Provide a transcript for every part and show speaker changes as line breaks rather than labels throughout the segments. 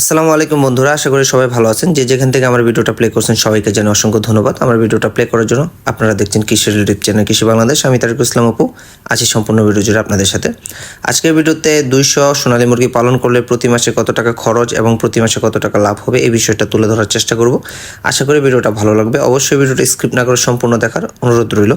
আসসালামু আলাইকুম বন্ধুরা, আশা করি সবাই ভালো আছেন। যে যেখান থেকে আমার ভিডিওটা প্লে করছেন, সবাইকে জানাই অসংখ্য ধন্যবাদ। আমার ভিডিওটা প্লে করার জন্য আপনারা দেখছেন কৃষি ইউটিউব চ্যানেল কৃষি বাংলাদেশ। আমি তারিকুল ইসলাম আপু আছি সম্পূর্ণ ভিডিও জুড়ে আপনাদের সাথে। আজকের ভিডিওতে দুইশো সোনালী মুরগি পালন করলে প্রতি মাসে কত টাকা খরচ এবং প্রতি মাসে কত টাকা লাভ হবে, এই বিষয়টা তুলে ধরার চেষ্টা করব। আশা করি ভিডিওটা ভালো লাগবে। অবশ্যই ভিডিওটা স্ক্রিপ্ট না করে সম্পূর্ণ দেখার অনুরোধ রইল।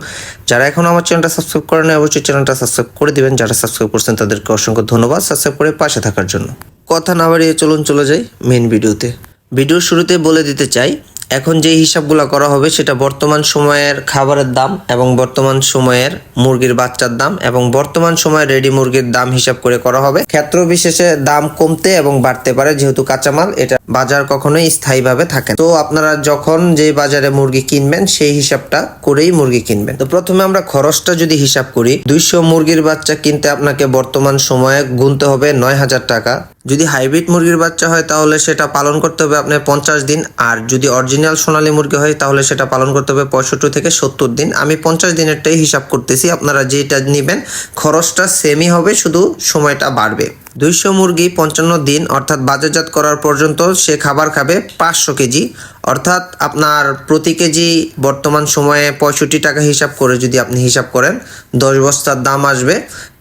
যারা এখন আমার চ্যানেলটা সাবস্ক্রাইব করেন অবশ্যই চ্যানেলটা সাবস্ক্রাইব করে দিবেন। যারা সাবস্ক্রাইব করছেন, তাদেরকে অসংখ্য ধন্যবাদ। সাবস্ক্রাইব করে পাশে থাকার জন্য। কথা না বাড়িয়ে চলুন চলে যাই মেন ভিডিওতে ভিডিওর শুরুতে বলে দিতে চাই, এখন যে হিসাবগুলো করা হবে সেটা বর্তমান সময়ের খাবারের দাম এবং বর্তমান সময়ের মুরগির বাচ্চার দাম এবং বর্তমান সময়ের রেডি মুরগির দাম হিসাব করে করা হবে। ক্ষেত্র বিশেষে দাম কমতে এবং বাড়তে পারে যেহেতু কাঁচামাল, এটা বাজার কখনোই স্থায়ীভাবে থাকে তো আপনারা যখন যে বাজারে মুরগি কিনবেন, সেই হিসাবটা করেই মুরগি কিনবেন। তো প্রথমে আমরা খরচটা যদি হিসাব করি, দুইশো মুরগির বাচ্চা কিনতে আপনাকে বর্তমান সময়ে গুনতে হবে নয় হাজার টাকা। যদি হাইব্রিড মুরগির বাচ্চা হয়, তাহলে সেটা পালন করতে হবে আপনার পঞ্চাশ দিন। আর যদি অরিজিনাল সোনালী মুরগি হয়, তাহলে সেটা পালন করতে হবে পঁয়ষট্টি থেকে সত্তর দিন। আমি পঞ্চাশ দিনেরটাই হিসাব করতেছি, আপনারা যেটা নেবেন, খরচটা সেমই হবে, শুধু সময়টা বাড়বে। দুইশো মুরগি পঞ্চান্ন দিন, অর্থাৎ বাজারজাত করার পর্যন্ত সে খাবার খাবে পাঁচশো কেজি। অর্থাৎ আপনার প্রতি কেজি বর্তমান সময়ে পঁয়ষট্টি টাকা হিসাব করে যদি আপনি হিসাব করেন, দশ বস্তার দাম আসবে।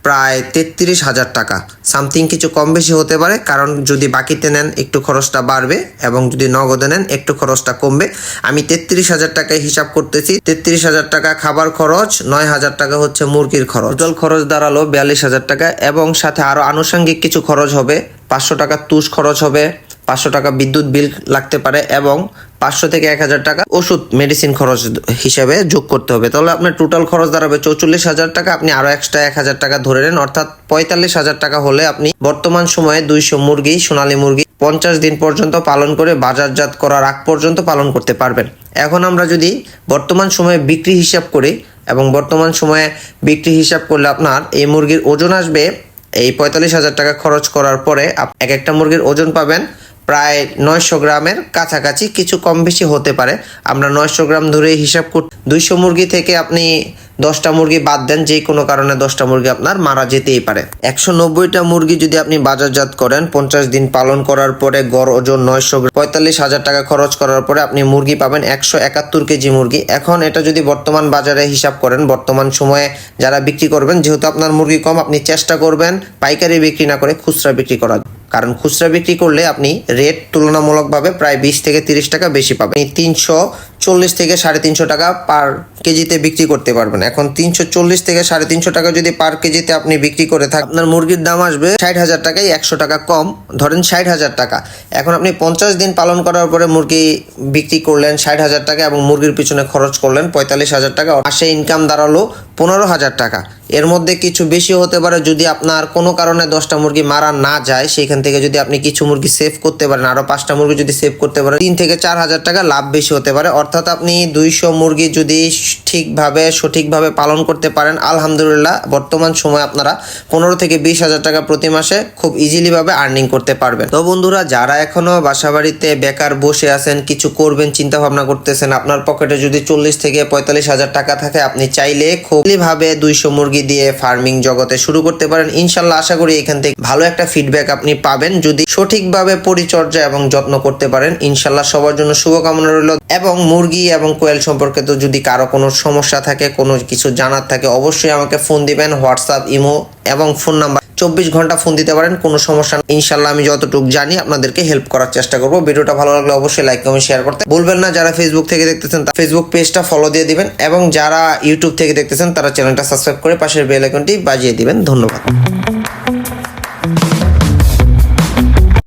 প্রায় তেত্রিশ হাজার টাকা। সামথিং কিছু কম বেশি হতে পারে, কারণ যদি বাকিতে নেন একটু খরচটা বাড়বে এবং যদি নগদে নেন একটু খরচটা কমবে। আমি তেত্রিশ হাজার টাকায় হিসাব করতেছি, তেত্রিশ হাজার টাকা খাবার খরচ, নয় হাজার টাকা হচ্ছে মুরগির খরচ। টোটাল খরচ দাঁড়াল বিয়াল্লিশ হাজার টাকা এবং সাথে আরও আনুষঙ্গিক কিছু খরচ হবে, পাঁচশো টাকা তুষ খরচ হবে, পাঁচশো টাকা বিদ্যুৎ বিল লাগতে পারে এবং পাঁচশো থেকে এক হাজার টাকা ওষুধ মেডিসিন খরচ হিসাবে যোগ করতে হবে। তাহলে আপনার টোটাল খরচ দাঁড়াবে চৌচল্লিশ হাজার টাকা। আপনি আরও এক্সট্রা এক হাজার টাকা ধরে নেন। অর্থাৎ পঁয়তাল্লিশ হাজার টাকা হলে আপনি বর্তমান সময়ে দুইশো মুরগি, সোনালী মুরগি পঞ্চাশ দিন পর্যন্ত পালন করে বাজারজাত করার আগ পর্যন্ত পালন করতে পারবেন। এখন আমরা যদি বর্তমান সময়ে বিক্রি হিসাব করি এবং বর্তমান সময়ে বিক্রি হিসাব করলে আপনার এই মুরগির ওজন আসবে, এই পঁয়তাল্লিশ হাজার টাকা খরচ করার পরে এক একটা মুরগির ওজন পাবেন প্রায় নয়শো গ্রামের কাছাকাছি কিছু কম বেশি হতে পারে। আমরা নয়শো গ্রাম ধরে হিসাব কর দুইশো মুরগি থেকে আপনি দশটা মুরগি বাদ দেন, যে কোনো কারণে দশটা মুরগি আপনার মারা যেতেই পারে। একশো নব্বইটা মুরগি যদি আপনি বাজারজাত করেন, পঞ্চাশ দিন পালন করার পরে গড় ওজন নয়শো পঁয়তাল্লিশ হাজার টাকা খরচ করার পরে আপনি মুরগি পাবেন একশো একাত্তর কেজি মুরগি। এখন এটা যদি বর্তমান বাজারে হিসাব করেন, বর্তমান সময়ে যারা বিক্রি করবেন, যেহেতু আপনার মুরগি কম, আপনি চেষ্টা করবেন পাইকারি বিক্রি না করে খুচরা বিক্রি করার। কারণ খুচরা বিক্রি করলে আপনি রেট তুলনামূলকভাবে প্রায় বিশ থেকে তিরিশ টাকা বেশি পাবেন। তিনশো চল্লিশ থেকে সাড়ে তিনশো টাকা পার কেজিতে বিক্রি করতে পারবেন। এখন তিনশো চল্লিশ থেকে সাড়ে তিনশো টাকা যদি পার কেজিতে আপনি বিক্রি করে থাকেন আপনার মুরগির দাম আসবে ষাট হাজার টাকায় একশো টাকা কম, ধরেন ষাট হাজার টাকা। এখন আপনি পঞ্চাশ দিন পালন করার পরে মুরগি বিক্রি করলেন ষাট হাজার টাকা এবং মুরগির পিছনে খরচ করলেন পঁয়তাল্লিশ হাজার টাকা, মাসে ইনকাম দাঁড়াল পনেরো হাজার টাকা। এর মধ্যে কিছু বেশি হতে পারে যদি আপনার কোনো কারণে দশটা মুরগি মারা না যায়, সেখান থেকে যদি আপনি কিছু মুরগি সেভ করতে পারেন, আরও পাঁচটা মুরগি যদি সেভ করতে পারেন, তিন থেকে চার হাজার টাকা লাভ বেশি হতে পারে, অর্থাৎ আপনি দুইশো মুরগি যদি ঠিকভাবে, সঠিকভাবে পালন করতে পারেন, আলহামদুলিল্লাহ, বর্তমান সময় আপনারা পনেরো থেকে বিশ হাজার টাকা প্রতি মাসে খুব ইজিলিভাবে আর্নিং করতে পারবেন। তো বন্ধুরা, যারা এখনও বাসা বাড়িতে বেকার বসে আছেন, কিছু করবেন চিন্তা ভাবনা করতেছেন, আপনার পকেটে যদি চল্লিশ থেকে পঁয়তাল্লিশ হাজার টাকা থাকে, আপনি চাইলে খুব ভাবে দুইশো মুরগি দিয়ে ফার্মিং জগতে শুরু করতে পারেন। ইনশাল্লাহ আশা করি এখান থেকে ভালো একটা ফিডব্যাক আপনি পাবেন। যদি সঠিকভাবে পরিচর্যা এবং যত্ন করতে পারেন ইনশাল্লাহ সবার জন্য শুভকামনা রইল। এবং মুরগি এবং কোয়েল সম্পর্কে তো যদি কারও কোনো সমস্যা থাকে, কোনো কিছু জানার থাকে, অবশ্যই আমাকে ফোন দিবেন, হোয়াটসঅ্যাপ, ইমো এবং ফোন নাম্বার। চব্বিশ ঘণ্টা ফোন দিতে পারেন, কোনো সমস্যা ইনশাল্লাহ আমি যতটুকু জানি আপনাদেরকে হেল্প করার চেষ্টা করব। ভিডিওটা ভালো লাগলে অবশ্যই লাইক কমেন্ট শেয়ার করতে ভুলবেন না। যারা ফেসবুক থেকে দেখতেছেন ফেসবুক পেজটা ফলো দিয়ে দিবেন এবং যারা ইউটিউব থেকে দেখতেছেন, তারা চ্যানেলটা সাবস্ক্রাইব করে পাশের বেল আইকনটি বাজিয়ে দিবেন। ধন্যবাদ।